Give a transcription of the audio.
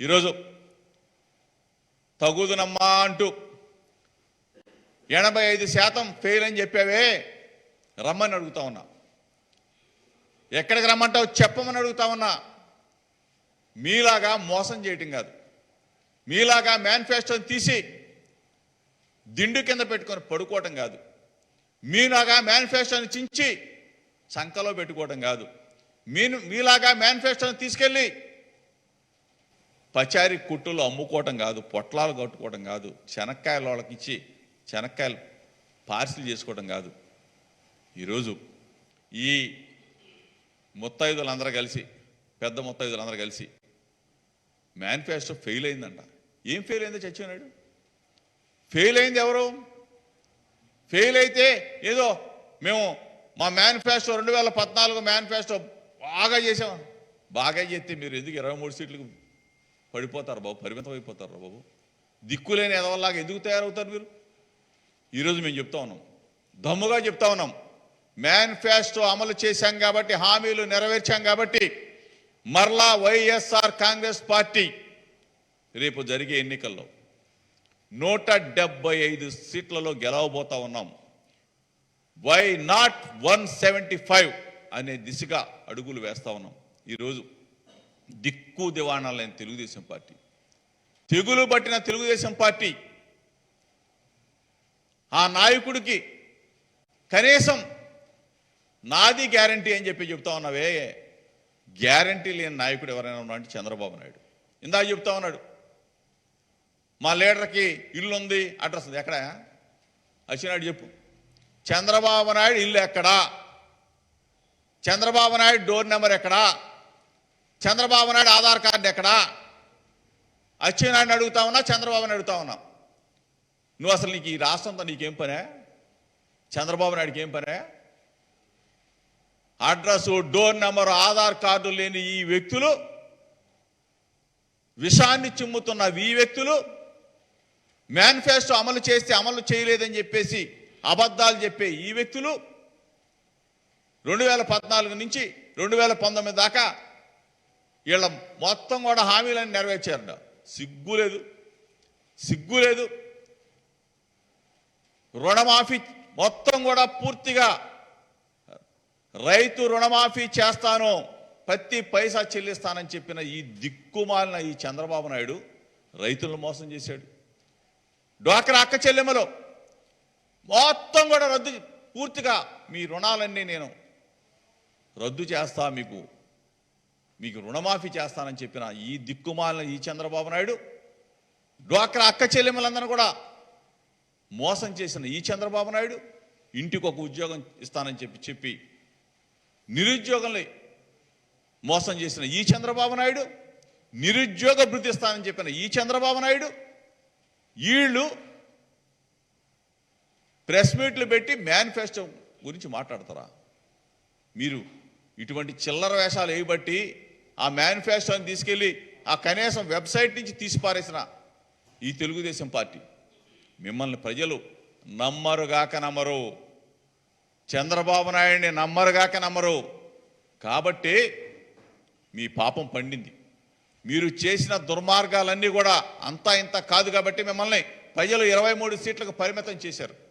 ఈరోజు తగుదునమ్మా అంటూ ఎనభై ఐదు శాతం ఫెయిల్ అని చెప్పావే రమ్మని అడుగుతా ఉన్నా. ఎక్కడికి రమ్మంటావు చెప్పమని అడుగుతా ఉన్నా. మీలాగా మోసం చేయటం కాదు. మీలాగా మేనిఫెస్టోని తీసి దిండు కింద పెట్టుకొని పడుకోవటం కాదు. మీలాగా మేనిఫెస్టోని చించి సంకలో పెట్టుకోవటం కాదు. మీ మీలాగా మేనిఫెస్టోని తీసుకెళ్ళి పచారి కుట్టులు అమ్ముకోవటం కాదు పొట్లాలు కట్టుకోవటం కాదు శనక్కాయలు వాళ్ళకి ఇచ్చి శనక్కాయలు పార్సిల్ చేసుకోవటం కాదు. ఈరోజు ఈ ముత్తైదులందరూ కలిసి పెద్ద ముత్తైదులందరూ కలిసి మేనిఫెస్టో ఫెయిల్ అయిందంట. ఏం ఫెయిల్ అయిందో చచ్చినాడు ఫెయిల్ అయింది ఎవరు? ఫెయిల్ అయితే ఏదో మేము మా మేనిఫెస్టో రెండు వేల పద్నాలుగు మేనిఫెస్టో బాగా చేసాం. బాగా చేస్తే మీరు ఎందుకు ఇరవై మూడు సీట్లకు పడిపోతారు బాబు పరిమితం అయిపోతారు బాబు. దిక్కులేని ఎదవల్లాగా ఎందుకు తయారవుతారు మీరు? ఈరోజు మేము చెప్తా ఉన్నాం. దమ్ముగా చెప్తా ఉన్నాం. మేనిఫెస్టో అమలు చేశాం కాబట్టి హామీలు నెరవేర్చాం కాబట్టి మరలా వైఎస్ఆర్ కాంగ్రెస్ పార్టీ రేపు జరిగే ఎన్నికల్లో నూట డెబ్బై ఐదు సీట్లలో గెలవబోతా ఉన్నాం. Why not one seventy five అనే దిశగా అడుగులు వేస్తా ఉన్నాం. ఈరోజు దిక్కు దివాణాలైన తెలుగుదేశం పార్టీ. తెగులు పట్టిన తెలుగుదేశం పార్టీ. ఆ నాయకుడికి కనీసం నాది గ్యారంటీ అని చెప్పి చెప్తా ఉన్నావే. గ్యారంటీ లేని నాయకుడు ఎవరైనా ఉన్నా అంటే చంద్రబాబు నాయుడు. ఇందాక చెప్తా ఉన్నాడు. మా లీడర్కి ఇల్లు ఉంది అడ్రస్ ఉంది. ఎక్కడ? అచ్చినాడు చెప్పు. చంద్రబాబు నాయుడు ఇల్లు ఎక్కడా? చంద్రబాబు నాయుడు డోర్ నెంబర్ ఎక్కడా? చంద్రబాబు నాయుడు ఆధార్ కార్డు ఎక్కడా? అచ్చెన్నాయుడిని అడుగుతా ఉన్నా చంద్రబాబుని అడుగుతా ఉన్నా. నువ్వు అసలు నీకు ఈ రాష్ట్రంతో నీకేం పనే? చంద్రబాబు నాయుడుకి ఏం పనే? Address door number Aadhaar card లేని ఈ వ్యక్తులు విషాన్ని చిమ్ముతున్న ఈ వ్యక్తులు మేనిఫెస్టో అమలు చేస్తే అమలు చేయలేదని చెప్పేసి అబద్ధాలు చెప్పే ఈ వ్యక్తులు రెండు వేల పద్నాలుగు నుంచి రెండు వేల పంతొమ్మిది దాకా వీళ్ళ మొత్తం కూడా హామీలన్నీ నెరవేర్చారంట సిగ్గు లేదు. సిగ్గు లేదు. రుణమాఫీ మొత్తం కూడా పూర్తిగా రైతు రుణమాఫీ చేస్తాను ప్రతి పైసా చెల్లిస్తానని చెప్పిన ఈ దిక్కుమాలిన ఈ చంద్రబాబు నాయుడు రైతులను మోసం చేశాడు. డ్వాక్రా అక్క చెల్లెమ్మలో మొత్తం కూడా రద్దు పూర్తిగా మీ రుణాలన్నీ నేను రద్దు చేస్తా మీకు మీకు రుణమాఫీ చేస్తానని చెప్పిన ఈ దిక్కుమాలిన ఈ చంద్రబాబు నాయుడు డ్వాక్రా అక్క చెల్లెమ్మలందరూ కూడా మోసం చేసిన ఈ చంద్రబాబు నాయుడు ఇంటికి ఒక ఉద్యోగం ఇస్తానని చెప్పి చెప్పి నిరుద్యోగంలో మోసం చేసిన ఈ చంద్రబాబు నాయుడు నిరుద్యోగ భృతి ఇస్తానని చెప్పిన ఈ చంద్రబాబు నాయుడు వీళ్ళు ప్రెస్ మీట్లు పెట్టి మేనిఫెస్టో గురించి మాట్లాడతారా? మీరు ఇటువంటి చిల్లర వేషాలు వేయబట్టి ఆ మేనిఫెస్టోని తీసుకెళ్ళి ఆ కనీసం వెబ్సైట్ నుంచి తీసిపారేసిన ఈ తెలుగుదేశం పార్టీ. మిమ్మల్ని ప్రజలు నమ్మరుగాక నమ్మరు. చంద్రబాబు నాయుడిని నమ్మరుగాక నమ్మరు. కాబట్టి మీ పాపం పండింది. మీరు చేసిన దుర్మార్గాలన్నీ కూడా అంతా ఇంత కాదు కాబట్టి మిమ్మల్ని ప్రజలు ఇరవై మూడు సీట్లకు పరిమితం చేశారు.